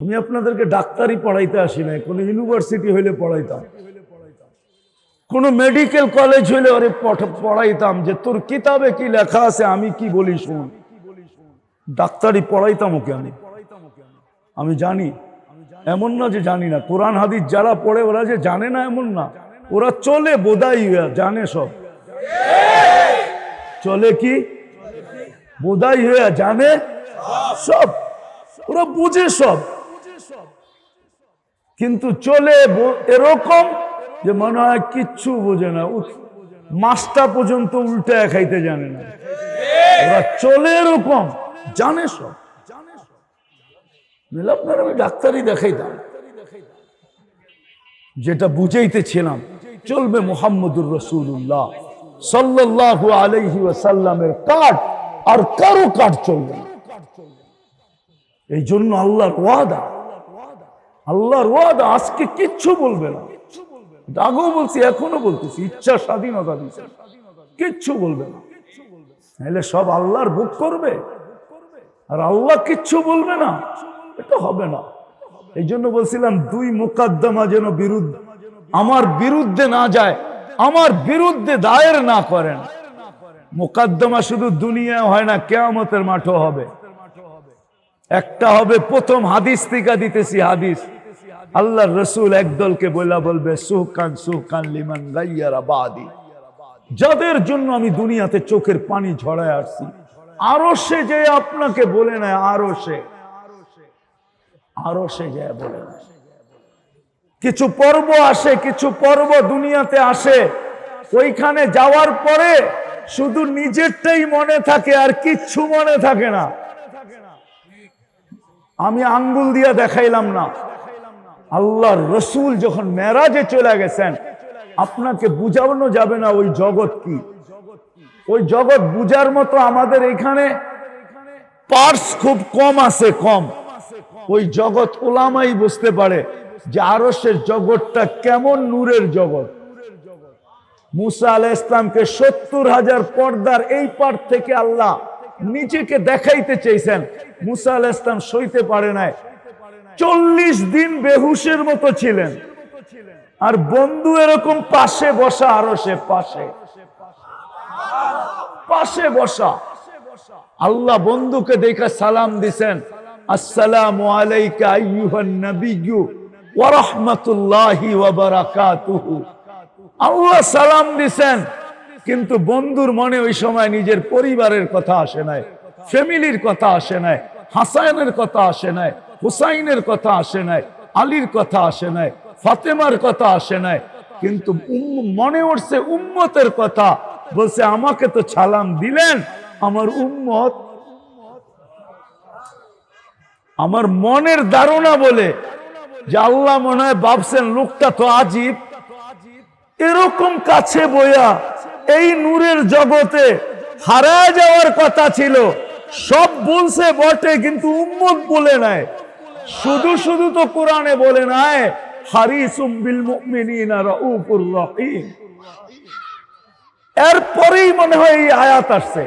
আমি আপনাদেরকে ডাক্তারি পড়াইতে আসি নাই কোনো ইউনিভার্সিটি হইলে পড়াইতাম। কোনো মেডিকেল কলেজ হইলে ওরে পড়াইতাম যে তোর কিতাবে কি লেখা আছে আমি কি বলি শুন। ডাক্তারি পড়াইতাম ওকে আমি। আমি জানি। এমন না যে জানি না। কোরআন হাদিস যারা পড়ে ওরা যে জানে না এমন না। ওরা চলে হইয়া, জানে সব। চলে কি? বোধাই হয়ে জানে সব। ওরা বুঝে সব। কিন্তু চলে এরকম যে মনে হয় কিচ্ছু বোঝে না। মাছটা পর্যন্ত উল্টে খাইতে জানে না। ওরা চলে এরকম, জানে সব। আপনার আমি ডাক্তারই দেখাইতাম। যেটা বুঝাইতেছিলাম, চলবে মোহাম্মদুর রসুল্লাহ সাল্লাহ আলহি ওয়াসাল্লামের কাঠ আর কারও কাঠ চলবে না। এই জন্য আল্লাহর ওয়াদা আল্লাহর ওয়াদা আজকে কিচ্ছু বলবে না। আগেও বলছি, এখনও বলতেছি, ইচ্ছা স্বাধীনতা দিচ্ছে কিচ্ছু বলবে না। নাহলে সব আল্লাহর বুক করবে? আর আল্লাহ কিচ্ছু বলবে না? এটা হবে না। এই জন্য বলছিলাম, দুই মোকাদ্দমা যেন বিরুদ্ধ, আমার বিরুদ্ধে না যায়, আমার বিরুদ্ধে দায়ের না করেন। মোকাদ্দমা শুধু দুনিয়া হয় না, কেয়ামতের মাঠও হবে। একটা হবে, প্রথম হাদিস থেকে দিতেছি হাদিস। আল্লাহ রসুল একদলকে বলা বলবে সুহকান সুহকান লিমান গাইয়ারা বাদি। যাদের জন্য আমি দুনিয়াতে চোখের পানি ঝড়ায় আসছি, আরও সে যে আপনাকে বলে নেয়, আরও সে। আরও সে যে বলে কিছু পর্ব আসে, কিছু পর্ব দুনিয়াতে আসে। ওইখানে যাওয়ার পরে শুধু নিজেরটাই মনে থাকে, আর কিচ্ছু মনে থাকে না। আমি আঙ্গুল দিয়ে দেখাইলাম না। আল্লাহর রসুল যখন মেরাজে চলে গেছেন, আপনাকে বুঝানো যাবে না ওই জগৎ কি। ওই জগৎ বুঝার মতো আমাদের এখানে পার্স খুব কম আছে, কম। ওই জগৎ ওলামাই বুঝতে পারে যে আরসের জগৎটা কেমন নূরের জগৎ। মুসা আলাহ ইসলামকে সত্তর হাজার পর্দার এই পার থেকে আল্লাহ নিজেকে দেখাইতে চেয়েছেন। মুসা আলাহ ইসলাম সইতে পারে নাই। চল্লিশ দিন বেহুশের মতো ছিলেন। আর বন্ধু এরকম পাশে বসা আরও সে পাশে। পাশে বসা। আল্লাহ বন্ধুকে দেখে সালাম দিছেন। আল্লাহ সালাম দিছেন, কিন্তু বন্ধুর মনে ওই সময় নিজের পরিবারের কথা আসে নাই, ফ্যামিলির কথা আসে নাই হাসানের কথা আসে নাই। হুসাইনের কথা আসে নাই, আলীর কথা আসে নাই, ফাতেমার কথা আসে নাই, কিন্তু মনে উঠছে উম্মতের কথা, বলছে, আমাকে তো ছালাম দিলেন, আমার উম্মত, আমার মনের ধারণা বলে যে আল্লাহ মনে হয় ভাবছেন, লোকটা তো আজীব, এরকম কাছে বইয়া এই নূরের জগতে হারা যাওয়ার কথা ছিল, সব বলছে বটে, কিন্তু উম্মত বলে নাই। শুধু শুধু তো কোরআনে বলে নাই এরপরেই মনে হয় এই আয়াত আসছে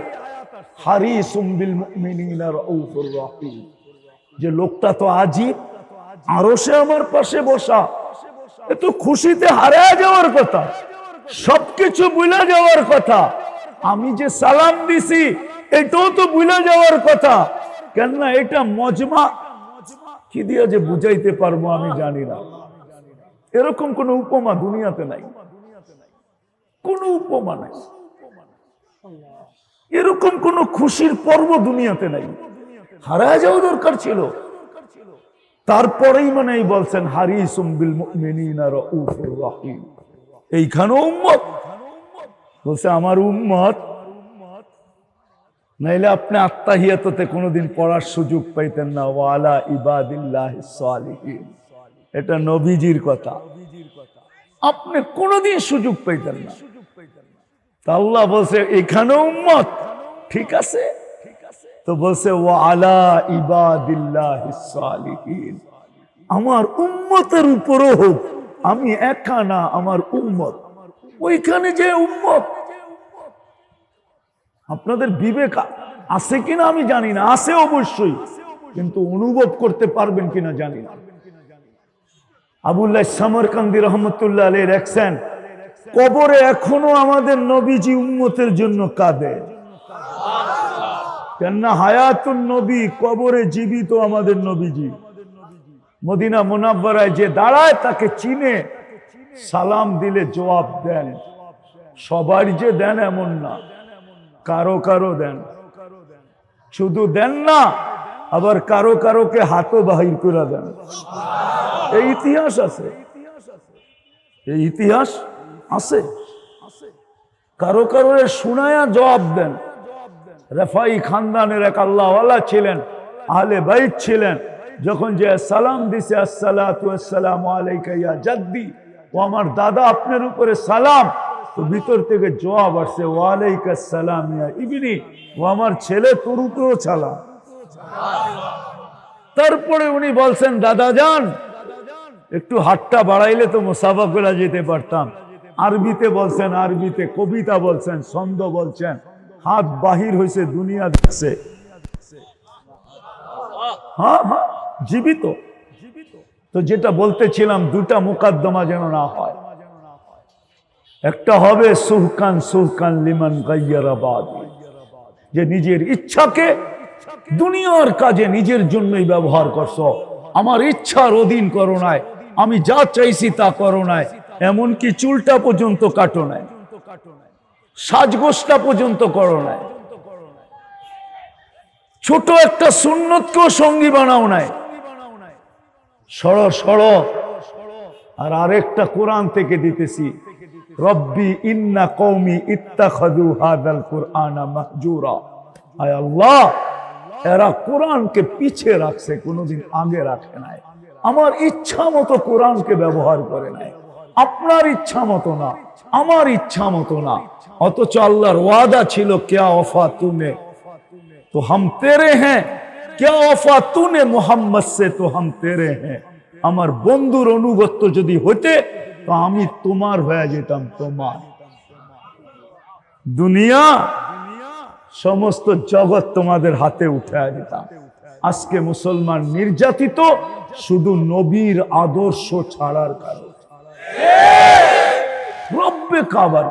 যে লোকটা তো আরও সে আমার পাশে বসা। এ তো খুশিতে হারায় যাওয়ার কথা, সবকিছু বুঝে যাওয়ার কথা। আমি যে সালাম দিছি, এটাও তো বুঝে যাওয়ার কথা। কেননা এটা মজমা কি দিয়ে যে বুঝাইতে পারব আমি জানি না। এরকম কোন উপমা দুনিয়াতে নাই। কোন উপমা নাই। এরকম কোন খুশির পর্ব দুনিয়াতে নাই। হারায় যাওয়া দরকার ছিল। তারপরেই মানে বলছেন, হারিসুম বিল এইখানে উম্মত। বলছে, আমার উম্মত নাইলে আপনি আত্মাহিয়াততে কোনোদিন পড়ার সুযোগ পাইতেন না। ওয়ালা ইবাদিল্লাহ সালিহিন। এটা নবীজির কথা। আপনি কোনোদিন সুযোগ পাইতেন না। আল্লাহ বলছে, এখানে উম্মত। ঠিক আছে? তো বলছে, ওয়ালা ইবাদিল্লাহ সালিহিন। আমার উম্মতের উপরও হোক, আমি একা না, আমার উম্মত। ওইখানে যে উম্মত আপনাদের বিবেক আছে কিনা আমি জানি না, আছে অবশ্যই। কিন্তু অনুভব করতে পারবেন কিনা জানি না। আবুল্লাহ সামরকান্দি রহমতুল্লাহ রেখছেন কবরে এখনও আমাদের নবীজি উম্মতের জন্য কাঁদে। কেননা হায়াতুন নবী, কবরে জীবিত আমাদের নবীজি। মদিনা মোনাব্বরায় যে দাঁড়ায়, তাকে চিনে সালাম দিলে জবাব দেন। সবার যে দেন এমন না। কারও কারও দেন। শুধু দেন না, আবার কারও কারোকে হাতও বাহির করে দেন। এই ইতিহাস আছে। এই ইতিহাস আছে। কারও কারও শোনায়া জবাব দেন। রেফাই খানদানের এক আল্লাহওয়ালা ছিলেন, আহলে বাইত ছিলেন, যখন যে সালাম দিছে আসসালাম আলাইকা ইয়া জাদ্দি, ও আমার দাদা, আপনার উপরে সালাম তো ভিতর থেকে জবাব আসছে ওয়ালাইকা সালাম ইবনি, ও আমার ছেলে তোর উপরেও সালাম তারপরে উনি বলছেন, দাদা যান, একটু হাতটা বাড়াইলে তো মুসাফা করে যেতে পারতাম। আরবিতে বলছেন, আরবিতে কবিতা বলছেন, ছন্দ বলছেন, হাত বাহির হয়েছে দুনিয়া দেখছে। হ্যাঁ হ্যাঁ জীবিত। তো যেটা বলতেছিলাম দুটা মুকাদ্দমা যেন না হয়। একটা হবে সুহকান সুহকান লিমান গাইয়ারাবাদ যে নিজের ইচ্ছাকে দুনিয়ার কাজে নিজের জন্যই ব্যবহার করছ। আমার ইচ্ছার অধীন করো নাই, আমি যা চাইছি তা করো নাই, এমনকি চুলটা পর্যন্ত কাটো নাই, সাজগোজটা পর্যন্ত করো নাই। ছোট একটা সুন্নতকেও সঙ্গী বানাও নাই। সড় সড় আর আরেকটা কোরআন থেকে দিতেছি রব্বি ইন্না কৌমি ইত্তাখাদু হাদাল কুরআনা মাহজুরা। আয় আল্লাহ, এরা কোরআনকে পিছে রাখছে, কোনোদিন আগে রাখে নাই। আমার ইচ্ছা মতো কোরআনকে ব্যবহার করে নাই। আপনার ইচ্ছা মতো না, আমার ইচ্ছা মতো না। অথচ আল্লাহর ওয়াদা ছিল, কেয়া অফা তুমে? তো হাম তেরে হ্যাঁ। কেয়া অফা তুনে মোহাম্মদ সে? তো হাম তেরে হ্যাঁ। আমার বন্ধুর অনুগত্য যদি হতে তো আমি তোমার হয়ে যেতাম তোমার। দুনিয়া? সমস্ত জগৎ তোমাদের হাতে উঠে দিতাম। আজকে মুসলমান নির্যাতিত শুধু নবীর আদর্শ ছাড়ার কারণে। রব্বে কাবার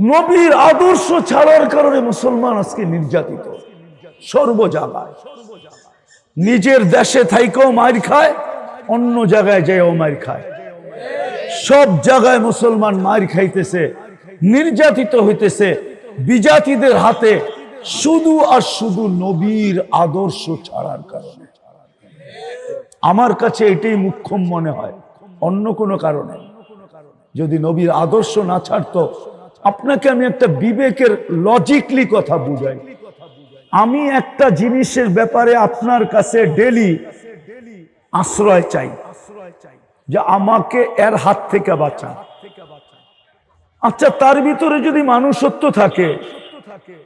নবীর আদর্শ ছাড়ার কারণে মুসলমান আজকে নির্যাতিত। সর্ব জায়গায় নিজের দেশে থাইকেও মার খায় অন্য জায়গায় যেও মার খায়। সব জায়গায় মুসলমান মার খাইতেছে, নির্যাতিত হইতেছে। বিজাতিদের হাতে শুধু আর শুধু নবীর আদর্শ ছাড়ার কারণে। আমার কাছে এটাই মুখ্যম মনে হয়, অন্য কোনো কারণে। যদি নবীর আদর্শ না ছাড়তো, আপনাকে আমি একটা বিবেকের লজিকলি কথা বুঝাই। আমি একটা জিনিসের ব্যাপারে আপনার কাছে ডেলি আশ্রয় চাই, যে আমাকে এর হাত থেকে বাঁচান। আচ্ছা তার ভিতরে যদি মানুষত্ব থাকে,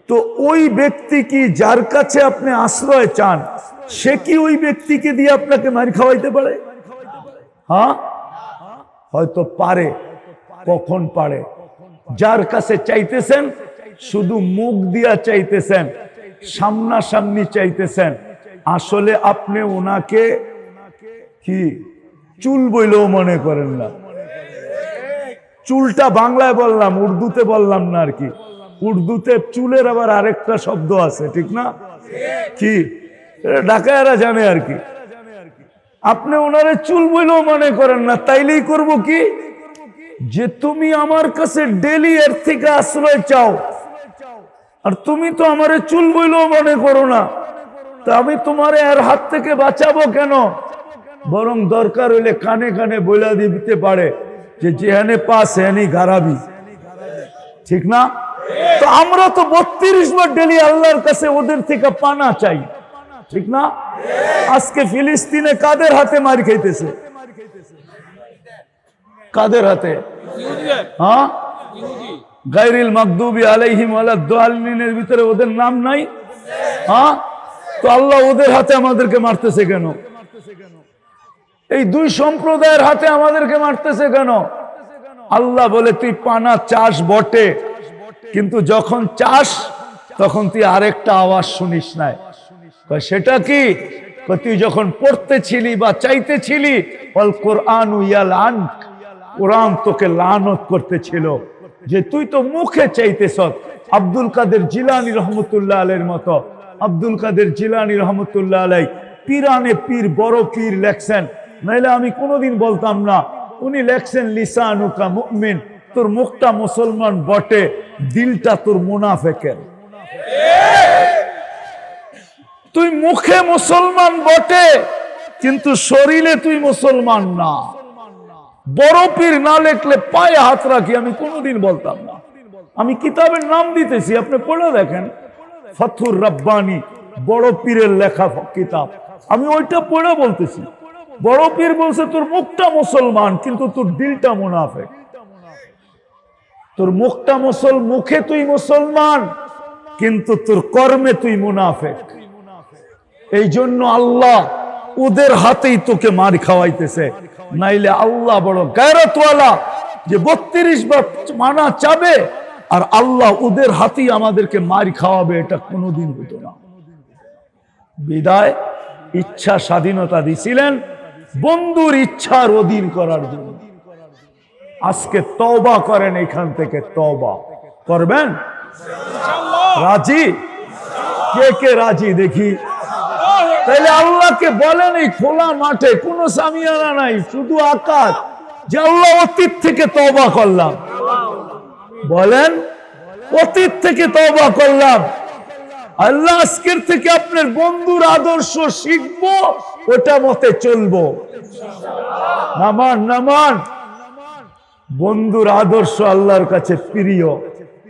তো ওই ব্যক্তি কি যার কাছে আপনি আশ্রয় চান, সে কি ওই ব্যক্তিকে দিয়ে আপনাকে মার খাওয়াইতে পারে? হ্যাঁ? হয়তো পারে, কখন পারে। যার কাছে চাইতেছেন, শুধু মুখ দিয়া চাইতেছেন, সামনাসামনি চাইতেছেন। আসলে আপনি ওনাকে কি? চুল বইলেও মনে করেন না। চুলটা বাংলায় বললাম, উর্দুতে বললাম না আর কি। উর্দুতে চুলের আবার আরেকটা শব্দ আছে, ঠিক না? কি? এটা ঢাকায়রা জানে আর কি। আপনি ওনারে চুল বইলেও মনে করেন না, তাইলেই করব কি? যে তুমি আমার কাছে ডেলি এর থেকে আশ্রয় চাও, আর তুমি তো আমারে চুল বইলেও মনে করো না। তা আমি তোমারে এর হাত থেকে বাঁচাবো কেন? বরং দরকার হইলে কানে কানে বইলা দিতে পারে যে যেখানে পা সেহানি গারাবি ঠিক না? তো আমরা তো বত্রিশ বার ডেলি আল্লাহর কাছে ওদের থেকে পানা চাই। ঠিক না? আজকে ফিলিস্তিনে কাদের হাতে মার খাইতেছে? কাদের হাতে? হ্যাঁ? গাইরিল মাকদুবি আলাইহিম আলাদ্দালিনের ভিতরে ওদের নাম নাই? হ্যাঁ? তো আল্লাহ ওদের হাতে আমাদেরকে মারতেছে কেন? এই দুই সম্প্রদায়ের হাতে আমাদেরকে মারতেছে কেন? আল্লাহ বলে, তুই পানা চাষ বটে। কিন্তু যখন চাষ, তখন তুই আরেকটা আওয়াজ শুনিস নাই। সেটা কি? তুই যখন পড়তেছিলি বা চাইতেছিলি অল কোরআন ইয়াল আন কোরআন তোকে লানত করতেছিল যে তুই তো মুখে চাইতেছ। আব্দুল কাদের জিলানি রহমতুল্লাহ আলের মতো। আব্দুল কাদের জিলানি রহমতুল্লাহ আলাই, পীরানে পীর, বড় পীর লেখছেন নাইলে আমি কোনোদিন বলতাম না, উনি লেখছেন লিসা লিসানুকা মুমিন, তোর মুখটা মুসলমান বটে, দিলটা তোর মুনাফেকের। তুই মুখে মুসলমান বটে, কিন্তু শরীরে তুই মুসলমান না। বড় পীর না লেখলে পায়ে হাত রাখি, আমি কোনোদিন বলতাম না। আমি কিতাবের নাম দিতেছি, আপনি পড়ে দেখেন। ফথুর রব্বানি, বড় পীরের লেখা কিতাব। আমি ওইটা পড়ে বলতেছি। বড় পীর বলছে, তোর মুখটা মুসলমান, কিন্তু তোর দিলটা মুনাফেক। তোর মুখটা মুসল, মুখে তুই মুসলমান, কিন্তু তোর কর্মে তুই মুনাফেক। এই জন্য আল্লাহ ওদের হাতেই তোকে মার খাওয়াইতেছে। নাইলে আল্লাহ বড় গায়রতওয়ালা যে বত্রিশ বার মানা চাবে, আর আল্লাহ ওদের হাতেই আমাদেরকে মার খাওয়াবে, এটা কোনোদিন হতো না। বিদায়, ইচ্ছা স্বাধীনতা দিছিলেন বন্ধুর ইচ্ছার অধীন করার জন্য। আজকে তবা করেন এখান থেকে তবা করবেন? রাজি? কে কে রাজি দেখি। তাহলে আল্লাহকে বলেন এই খোলা মাঠে, কোনো সামিয়ানা নাই, শুধু আকাশ। যে আল্লাহ অতীত থেকে তবা করলাম। বলেন, অতীত থেকে তওবা করলাম। আল্লাহ আজকের থেকে আপনার বন্ধুর আদর্শ শিখব, ওটা মতে চলবো। নামান নামান। বন্ধুর আদর্শ আল্লাহর কাছে প্রিয়।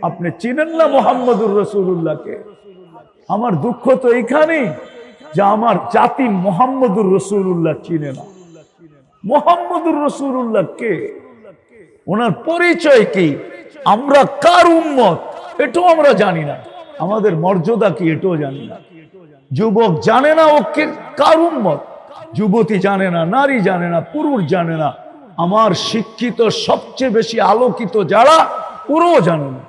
আপনি চিনেন না মোহাম্মদুর রসুল্লাহকে আমার দুঃখ তো এইখানেই যে আমার জাতি মোহাম্মদুর রসুল্লাহ চিনে না। মোহাম্মদুর রসুল্লাহ কে? ওনার পরিচয় কি? আমরা কার উম্মত? এটাও আমরা জানি না। আমাদের মর্যাদা কি এটাও জানি না। যুবক জানে না ও কে কার উম্মত। যুবতী জানে না, নারী জানে না, পুরুষ জানে না। আমার শিক্ষিত সবচেয়ে বেশি আলোকিত যারা পুরো জানে না।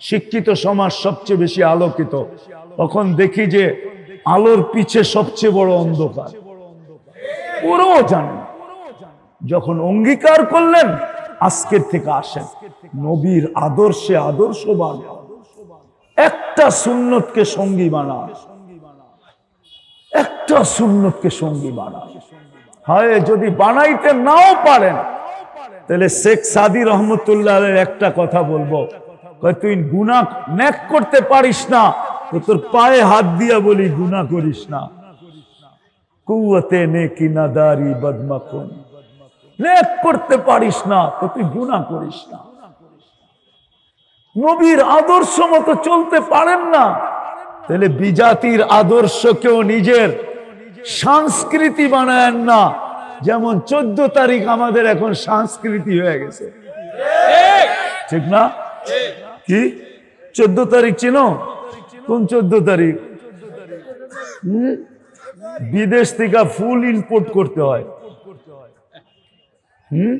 শিক্ষিত সমাজ সবচেয়ে বেশি আলোকিত। তখন দেখি যে আলোর পিছে সবচেয়ে বড় অন্ধকার। পুরো জানে। যখন অঙ্গীকার করলেন, আজকের থেকে আসেন। নবীর আদর্শে আদর্শবান। হন। একটা সুন্নতকে সঙ্গী বানা। একটা সুন্নতকে সঙ্গী বানা। হয় যদি বানাইতে নাও পারেন, তাহলে শেখ সাদি রহমতুল্লাহ একটা কথা বলব। তুই গুনাহ ন্যাক করতে পারিস না, তো তোর পায়ে হাত দিয়া বলি গুনাহ করিস না। কুয়াতে নেকি নাদারি বদমাকুন। ন্যাক করতে পারিস না, তো তুই গুনাহ করিস না। নবীর আদর্শ মতো চলতে পারেন না। তাহলে বিজাতির আদর্শকেও নিজের সংস্কৃতি বানায়েন না। যেমন চোদ্দ তারিখ আমাদের এখন সংস্কৃতি হয়ে গেছে। ঠিক না? কি? চোদ্দ তারিখ চিনো? কোন চোদ্দ তারিখ? বিদেশ থেকে ফুল ইম্পোর্ট করতে হয়। হুম?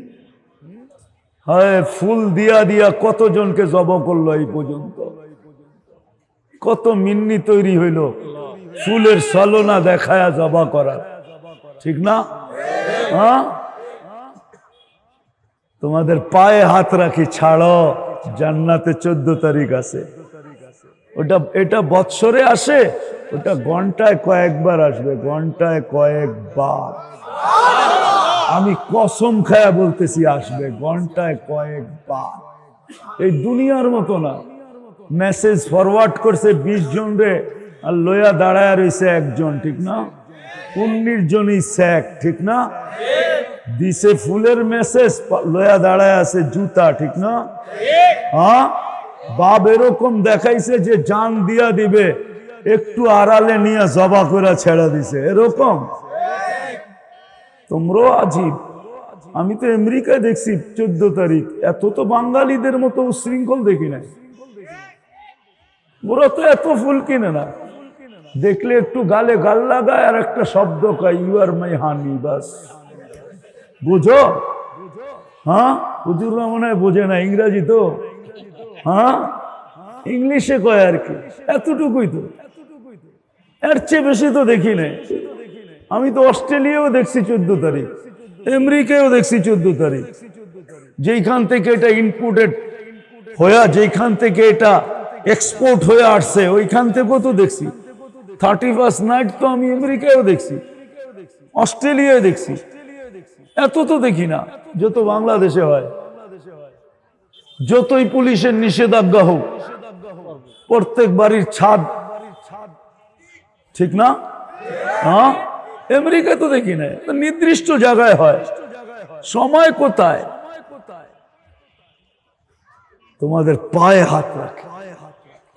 হয়, ফুল দিয়া দিয়া কতজনকে জব করল এই পর্যন্ত? কত মিন্নি তৈরি হইল। ফুলের সলনা দেখায়া জবা করার। ঠিক না? হ্যাঁ? তোমাদের পায়ে হাত রাখি, ছাড়ো। জান্নাতে চোদ্দ তারিখ আছে। ওটা, এটা বৎসরে আসে? ওটা ঘন্টায় কয়েকবার আসবে, ঘন্টায় কয়েকবার। আমি কসম খায়া বলতেছি, আসবে ঘন্টায় কয়েকবার। এই দুনিয়ার মতো না। মেসেজ ফরওয়ার্ড করছে বিশ জন রে, আর লয়া দাঁড়ায় রয়েছে একজন, ঠিক না? উনিশ জনই স্যাক, ঠিক না? দিছে ফুলের মেসেজ লয়া দাঁড়ায় আছে জুতা, ঠিক না? হ্যাঁ বাপ এরকম দেখাইছে যে জান দিয়া দিবে, একটু আড়ালে নিয়ে জবা করে ছেড়ে দিছে। এরকম? তোমরাও আজীব। আমি তো আমেরিকায় দেখছি চোদ্দ তারিখ। এত তো বাঙালিদের মতো উশৃঙ্খল দেখি নাই। ওরা তো এত ফুল কিনে না। দেখলে একটু গালে গাল লাগায় আর একটা শব্দ কয় ইউ আর মাই হানি বাস। বুঝো? হ্যাঁ? হুজুররা মনে হয় বোঝে না, ইংরাজি তো। হ্যাঁ? ইংলিশে কয় আর কি। এতটুকুই তো। এর চেয়ে বেশি তো দেখি নাই। আমি তো অস্ট্রেলিয়াও দেখছি চোদ্দ তারিখ, আমেরিকাও দেখছি চোদ্দ তারিখ। যেইখান থেকে এটা ইনপুটেড হয়ে, যেইখান থেকে এটা এক্সপোর্ট হয়ে আসছে, ওইখান থেকেও তো দেখছি। থার্টি ফার্স্ট নাইট তো আমি আমেরিকায়ও দেখছি, অস্ট্রেলিয়ায় দেখছি। এত তো দেখি না, যত বাংলাদেশে হয়। যতই পুলিশের নিষেধাজ্ঞা হোক, প্রত্যেক বাড়ির ছাদ, ঠিক না? হ্যাঁ? আমেরিকায় তো দেখি না তো নির্দিষ্ট জায়গায় হয়। সময় কোথায়? তোমাদের পায়ে হাত রাখে।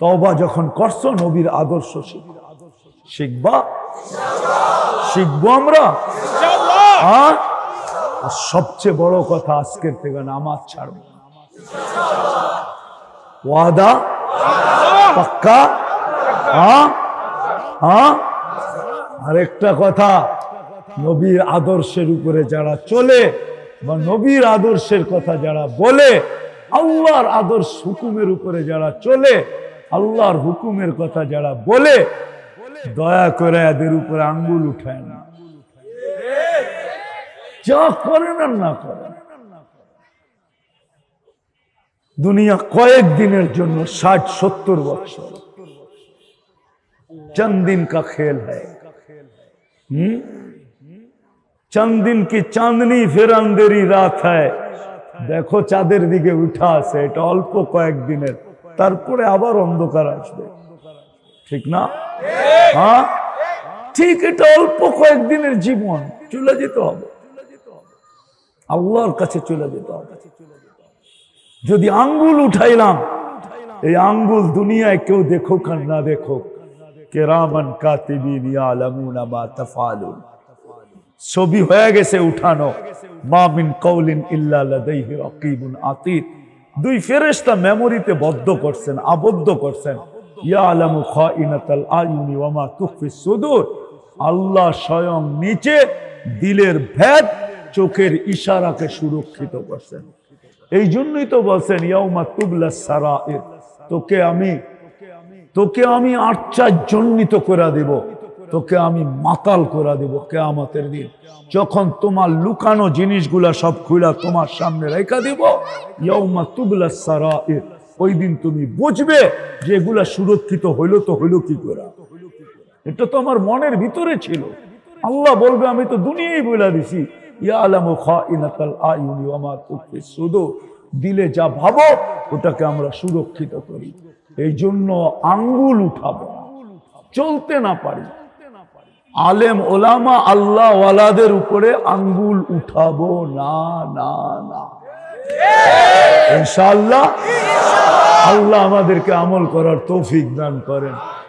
তবা যখন করছ নবীর আদর্শ শিখবা শিখবা? শিখব আমরা? হ্যাঁ আর? সবচেয়ে বড় কথা আজকের থেকে নামাজ ছাড়বো। ওয়াদা? পাক্কা? হ্যাঁ? হ্যাঁ? আরেকটা কথা, নবীর আদর্শের উপরে যারা চলে বা নবীর আদর্শের কথা যারা বলে, আল্লাহর আদর্শ হুকুমের উপরে যারা চলে, আল্লাহর হুকুমের কথা যারা বলে, দয়া করে এদের উপরে আঙ্গুল উঠায় না। যা করেন আর না করেন। দুনিয়া কয়েক দিনের জন্য ষাট সত্তর বছর। চন্দিন কা খেল হয় चंद दिन की चांदनी फिर अंधेरी रात है দেখো চাঁদের দিকে উঠা আছে এটা অল্প কয়েকদিনের তারপরে আবার অন্ধকার আসবে ঠিক না হ্যাঁ ঠিক এটা অল্প কয়েকদিনের জীবন চলে যেতে হবে আল্লাহর কাছে চলে যেতে হবে যদি আঙ্গুল উঠাইলাম এই আঙ্গুল দুনিয়ায় কেউ দেখুক আর না দেখুক কেরামান কাতিবিন ইয়ালামুনা মা তাফালুন। ছবি হয়ে গেছে উঠানো। মা মিন কওলিন ইল্লা লাদাইহি রাকিবুন আতীদ দুই ফেরেশতা মেমোরিতে বদ্ধ করছেন, আবদ্ধ করছেন। ইয়ালামু খাইনাতাল আয়ুনি ওয়া মা তুখফিস সুদূর। আল্লাহ স্বয়ং নিচে দিলের ভেদ চোখের ইশারাকে সুরক্ষিত করছেন। এই জন্যই তো বলছেন, ইয়াউমা তুবলা সারাইর। তোকে আমি তোকে আমি আশ্চর্যজনিত করে দিব। তোকে আমি মাতাল করে দিব কেয়ামতের দিন। যখন তোমার লুকানো জিনিসগুলা সব খুলা তোমার সামনে রেখা দিব ইয়ৌমা তুবলা সারাইর, ওই দিন তুমি বুঝবে যে এগুলা সুরক্ষিত হইল তো হইল কি করে। এটা তো আমার মনের ভিতরে ছিল। আল্লাহ বলবে, আমি তো দুনিয়াই বলে দিছি। দিলে যা ভাবো, ওটাকে আমরা সুরক্ষিত করি। এই জন্য আঙ্গুল উঠাবো। চলতে না পারি। আলেম, ওলামা, আল্লাহ ওয়ালাদের উপরে আঙ্গুল উঠাবো। না না না। ইনশাআল্লাহ আল্লাহ আমাদেরকে আমল করার তৌফিক দান করেন।